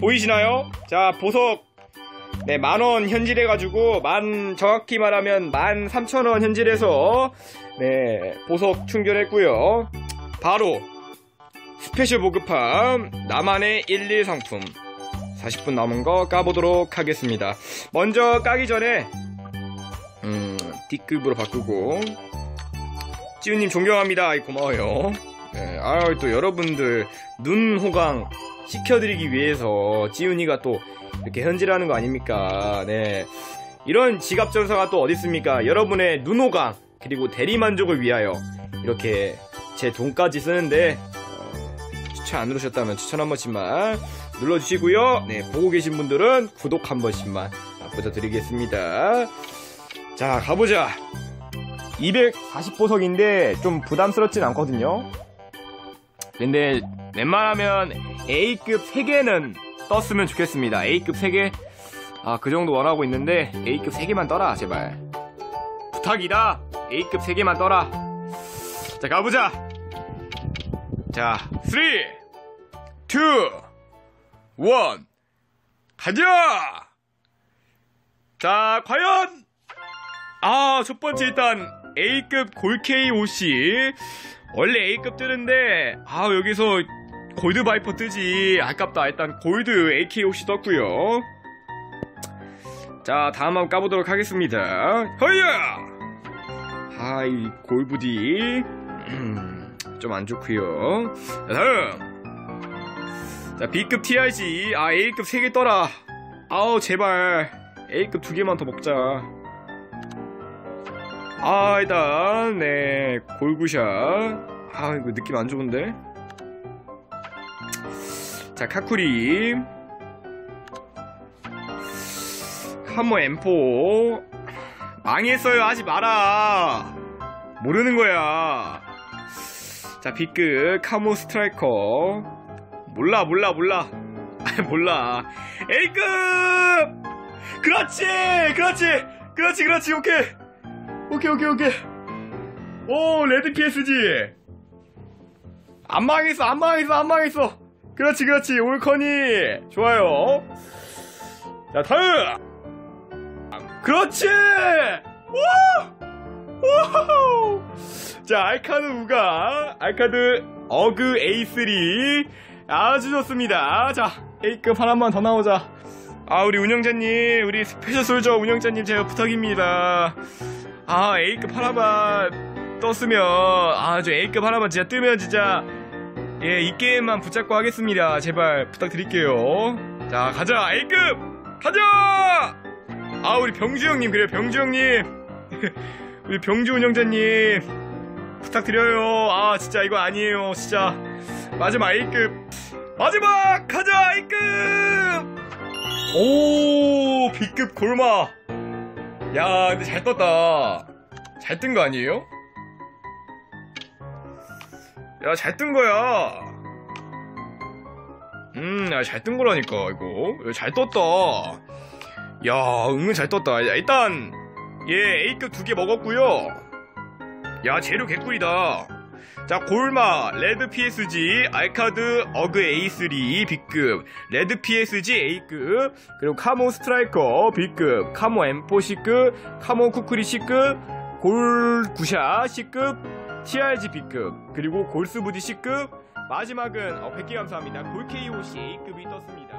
보이시나요? 자 보석. 네 만원 현질해가지고 만 정확히 말하면 만 삼천 원 현질해서 네 보석 충전했고요. 바로 스페셜 보급함 나만의 11 상품. 40분 남은 거 까보도록 하겠습니다. 먼저 까기 전에 음 D급으로 바꾸고 찌우님 존경합니다. 고마워요. 네, 아유 또 여러분들 눈 호강 시켜드리기 위해서 찌훈이가 또 이렇게 현질하는 거 아닙니까? 네. 이런 지갑 전사가 또 어디 있습니까? 여러분의 눈 호강 그리고 대리 만족을 위하여 이렇게 제 돈까지 쓰는데 어, 추천 안 누르셨다면 추천 한 번씩만 눌러주시고요. 네, 보고 계신 분들은 구독 한 번씩만 부탁드리겠습니다. 자, 가보자. 240보석인데 좀 부담스럽진 않거든요. 근데 웬만하면 A급 3개는 떴으면 좋겠습니다. A급 3개. 아, 그 정도 원하고 있는데 A급 3개만 떠라, 제발. 부탁이다. A급 3개만 떠라. 자, 가보자. 자, 3, 2, 1. 가자! 자, 과연! 아, 첫 번째 일단 A급 골케이 옷이 원래 A급 뜨는데 아 여기서 골드 바이퍼 뜨지. 아깝다. 일단 골드 AK 혹시 떴고요. 자 다음 한번 까보도록 하겠습니다. 허야! 하이 골부디. 좀 안 좋고요. 자 다음. 자 B급 TRG 아 A급 3개 떠라. 아우 제발. A급 2개만 더 먹자. 아 일단 네 골구샷 아 이거 느낌 안 좋은데 자 카쿠리. 한모 M4. 망했어요. 하지 마라. 모르는 거야. 자 B급 카모 스트라이커. 몰라 몰라 몰라. 아 몰라. A급! 그렇지! 그렇지! 그렇지 그렇지. 오케이. 오케이 오케이 오케이. 오 레드 PSG 안 망했어 안 망했어 안 망했어 그렇지 그렇지. 올커니. 좋아요. 자 다음! 그렇지! 오! 자 알카드 우가 알카드 어그 A3 아주 좋습니다. 자 A급 하나만 더 나오자. 아 우리 운영자님 우리 스페셜 솔저 운영자님 제가 부탁입니다. 아 A급 하나만 떴으면 아저 A급 하나만 진짜 뜨면 진짜 예 이 게임만 붙잡고 하겠습니다. 제발 부탁드릴게요. 자 가자. A급! 가자! 아 우리 병주 형님 그래요. 병주 형님. 우리 병주 운영자님. 부탁드려요. 아 진짜 이거 아니에요 진짜. 마지막 A급. 마지막! 가자 A급! 오 B급 골마. 야 근데 잘 떴다. 잘 뜬 거 아니에요? 야 잘 뜬 거야. 음잘 뜬 거라니까 이거. 잘 떴다. 야 은근 잘 떴다. 야, 일단 얘 A급 두 개 먹었고요. 야 재료 개꿀이다. 자 골마 레드 PSG 알카드 어그 A3 B급 레드 PSG A급 그리고 카모 스트라이커 B급 카모 M4 C급 카모 쿠쿠리 C급 골 구샤 C급 TRG B급 그리고 골스부디 C급. 마지막은 어, 100개 감사합니다. 골 KOC A급이 떴습니다